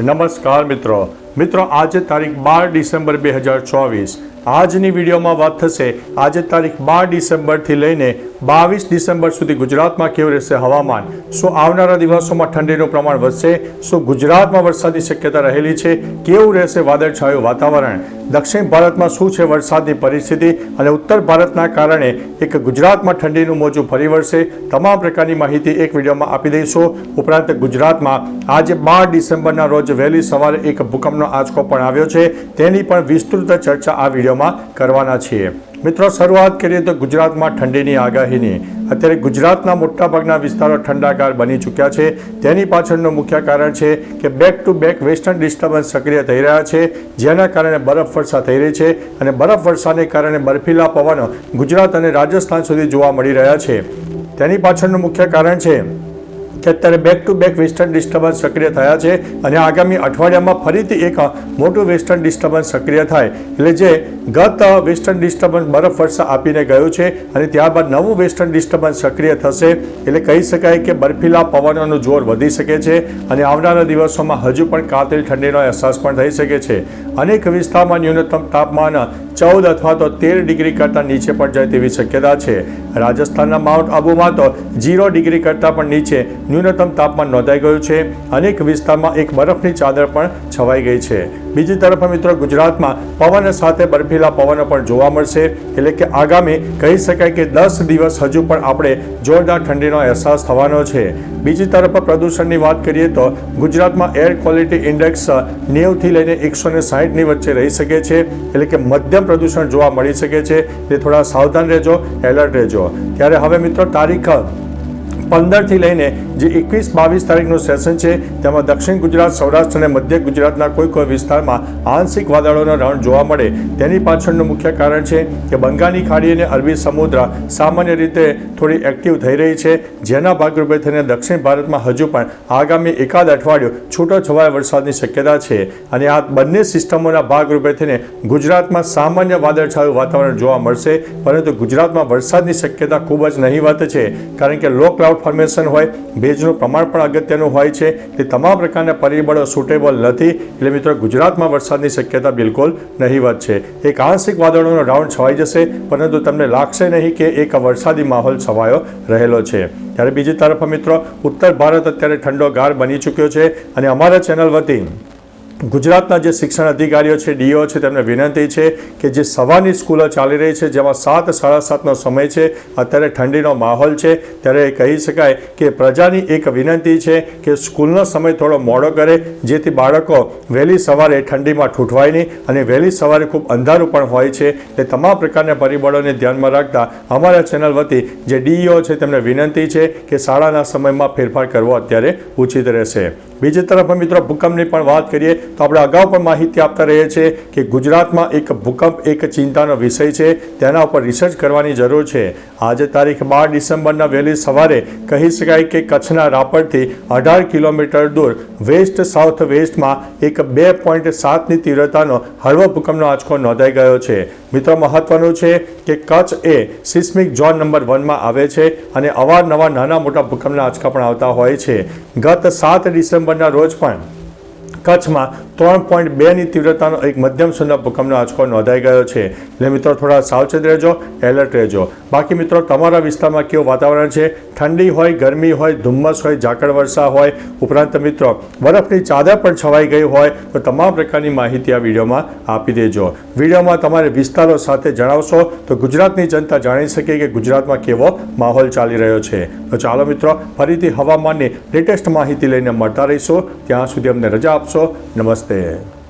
નમસ્કાર મિત્રો. મિત્રો આજે તારીખ બાર ડિસેમ્બર બે હજાર ચોવીસ. આજની વિડીયોમાં વાત થશે આજે તારીખ બાર ડિસેમ્બરથી લઈને બાવીસ ડિસેમ્બર સુધી ગુજરાતમાં કેવું રહેશે હવામાન? શું આવનારા દિવસોમાં ઠંડીનું પ્રમાણ વધશે? શું ગુજરાતમાં વરસાદની શક્યતા રહેલી છે? કેવું રહેશે વાદળછાયું વાતાવરણ? દક્ષિણ ભારતમાં શું છે વરસાદની પરિસ્થિતિ? અને ઉત્તર ભારતના કારણે એક ગુજરાતમાં ઠંડીનું મોજું ફરી વળશે? તમામ પ્રકારની માહિતી એક વિડીયોમાં આપી દઈશું. ઉપરાંત ગુજરાતમાં આજે બાર ડિસેમ્બરના રોજ વહેલી સવારે એક ભૂકંપનો આંચકો પણ આવ્યો છે. તેની પણ વિસ્તૃત ચર્ચા આ વિડીયોમાં કરવાના છીએ. મિત્રો, શરૂઆત કરીએ તો ગુજરાતમાં ઠંડીની આગાહીની. અત્યારે ગુજરાતના મોટાભાગના વિસ્તારો ઠંડાકાર બની ચૂક્યા છે. તેની પાછળનું મુખ્ય કારણ છે કે back to back western disturbance સક્રિય થઈ રહ્યા છે, જેના કારણે બરફવર્ષા થઈ રહી છે અને બરફવર્ષાને કારણે બર્ફીલા પવનો ગુજરાત અને રાજસ્થાન સુધી જોવા મળી રહ્યા છે. તેની પાછળનું મુખ્ય કારણ છે કે અત્યારે back to back western disturbance સક્રિય થયા છે અને આગામી અઠવાડિયામાં ફરીથી એક મોટું વેસ્ટર્ન ડિસ્ટર્બન્સ સક્રિય થાય. એટલે જે ગત વેસ્ટર્ન ડિસ્ટર્બન્સ બરફ વર્ષા આપીને ગયું છે અને ત્યારબાદ નવું વેસ્ટર્ન ડિસ્ટર્બન્સ સક્રિય થશે, એટલે કહી શકાય કે બર્ફીલા પવનોનું જોર વધી શકે છે અને આવનારા દિવસોમાં હજુ પણ કાતિલ ઠંડીનો અહેસાસ પણ થઈ શકે છે. અનેક વિસ્તારમાં ન્યૂનતમ તાપમાન ચૌદ અથવા તો તેર ડિગ્રી કરતાં નીચે પણ જાય તેવી શક્યતા છે. રાજસ્થાનના માઉન્ટ આબુમાં તો ઝીરો ડિગ્રી કરતાં પણ નીચે ન્યૂનતમ તાપમાન નોંધાઈ ગયું છે. અનેક વિસ્તારમાં એક બરફની ચાદર પણ છવાઈ ગઈ છે. બીજી તરફ મિત્રો ગુજરાતમાં પવન સાથે બરફીલા પવનો પણ જોવા મળશે. એટલે કે આગામી કહી શકાય કે દસ દિવસ હજુ પણ આપણે જોરદાર ઠંડીનો અહેસાસ થવાનો છે. બીજી તરફ પ્રદૂષણની વાત કરીએ તો ગુજરાતમાં એર ક્વોલિટી ઇન્ડેક્સ નેવથી લઈને એકસો ને સાહીઠની વચ્ચે રહી શકે છે. એટલે કે મધ્યમ પ્રદૂષણ જોવા મળી શકે છે. તે થોડા સાવધાન રહેજો, એલર્ટ રહેજો. ત્યારે હવે મિત્રો તારીખ પંદરથી લઈને જે એકવીસ બાવીસ તારીખનું સેશન છે, તેમાં દક્ષિણ ગુજરાત, સૌરાષ્ટ્ર અને મધ્ય ગુજરાતના કોઈ કોઈ વિસ્તારમાં આંશિક વાદળોનો રણ જોવા મળે. તેની પાછળનું મુખ્ય કારણ છે કે બંગાળની ખાડી અને અરબી સમુદ્ર સામાન્ય રીતે થોડી એક્ટિવ થઈ રહી છે. જેના ભાગરૂપે થઈને દક્ષિણ ભારતમાં હજુ પણ આગામી એકાદ અઠવાડિયું છૂટો છવાયા વરસાદની શક્યતા છે. અને આ બંને સિસ્ટમોના ભાગરૂપે થઈને ગુજરાતમાં સામાન્ય વાદળછાયું વાતાવરણ જોવા મળશે. પરંતુ ગુજરાતમાં વરસાદની શક્યતા ખૂબ જ નહીવત છે. કારણ કે લો ક્લાઉડ ફોર્મેશન હોય ભેજનું પ્રમાણ પણ અગત્યનું હોય છે. તે તમામ પ્રકારના પરિબળો સુટેબલ નથી. એટલે મિત્રો, ગુજરાતમાં વરસાદની શક્યતા બિલકુલ નહીવત છે. એક આંશિક વાદળોનો રાઉન્ડ છવાઈ જશે, પરંતુ તમને લાગશે નહીં કે એક વરસાદી માહોલ છવાયો રહેલો છે. ત્યારે બીજી તરફ મિત્રો, ઉત્તર ભારત અત્યારે ઠંડો ગાર બની ચૂક્યો છે અને અમારા ચેનલ વતી ગુજરાતના જે શિક્ષણ અધિકારીઓ છે, ડીઓ છે, તેમને વિનંતી છે કે જે સવારની સ્કૂલો ચાલી રહી છે, જેમાં સાત, સાડા સાતનો સમય છે, અત્યારે ઠંડીનો માહોલ છે, ત્યારે કહી શકાય કે પ્રજાની એક વિનંતી છે કે સ્કૂલનો સમય થોડો મોડો કરે, જેથી બાળકો વહેલી સવારે ઠંડીમાં ઠૂંઠવાય નહીં અને વહેલી સવારે ખૂબ અંધારું પણ હોય છે. તે તમામ પ્રકારના પરિબળોને ધ્યાનમાં રાખતા અમારા ચેનલ વતી જે ડીઈઓ છે, તેમને વિનંતી છે કે શાળાના સમયમાં ફેરફાર કરવો અત્યારે ઉચિત રહેશે. બીજી તરફ મિત્રો ભૂકંપની પણ વાત કરીએ તો આપણે અગાઉ પણ માહિતી આપતા રહીએ છીએ કે ગુજરાતમાં એક ભૂકંપ એક ચિંતાનો વિષય છે. તેના ઉપર રિસર્ચ કરવાની જરૂર છે. આજે તારીખ બાર ડિસેમ્બરના વહેલી સવારે કહી શકાય કે કચ્છના રાપરથી અઢાર કિલોમીટર દૂર વેસ્ટ સાઉથ વેસ્ટમાં એક બે પોઈન્ટ સાતની તીવ્રતાનો હળવો ભૂકંપનો આંચકો નોંધાઈ ગયો છે. મિત્રો, મહત્વનું છે કે કચ્છ એ સિસ્મિક ઝોન નંબર વનમાં આવે છે અને અવારનવાર નાના મોટા ભૂકંપના આંચકા પણ આવતા હોય છે. ગત સાત ડિસેમ્બરના રોજ પણ કચ્છમાં ત્રણ પોઈન્ટ બેની તીવ્રતાનો એક મધ્યમ સુંદર ભૂકંપનો આંચકો નોંધાઈ ગયો છે. એટલે મિત્રો, થોડા સાવચેત રહેજો એલર્ટ રહેજો. બાકી મિત્રો, તમારા વિસ્તારમાં કેવું વાતાવરણ છે? ઠંડી હોય, ગરમી હોય, ધુમ્મસ હોય, ઝાકળ વર્ષા હોય, ઉપરાંત મિત્રો, બરફની ચાદર પણ છવાઈ ગઈ હોય, તો તમામ પ્રકારની માહિતી આ વિડીયોમાં આપી દેજો. વિડીયોમાં તમારે વિસ્તારો સાથે જણાવશો, તો ગુજરાતની જનતા જાણી શકે કે ગુજરાતમાં કેવો માહોલ ચાલી રહ્યો છે. તો ચાલો મિત્રો, ફરીથી હવામાનની લેટેસ્ટ માહિતી લઈને મળતા રહીશું. ત્યાં સુધી અમને રજા આપશો. નમસ્તે. ನಮಸ್ತೆ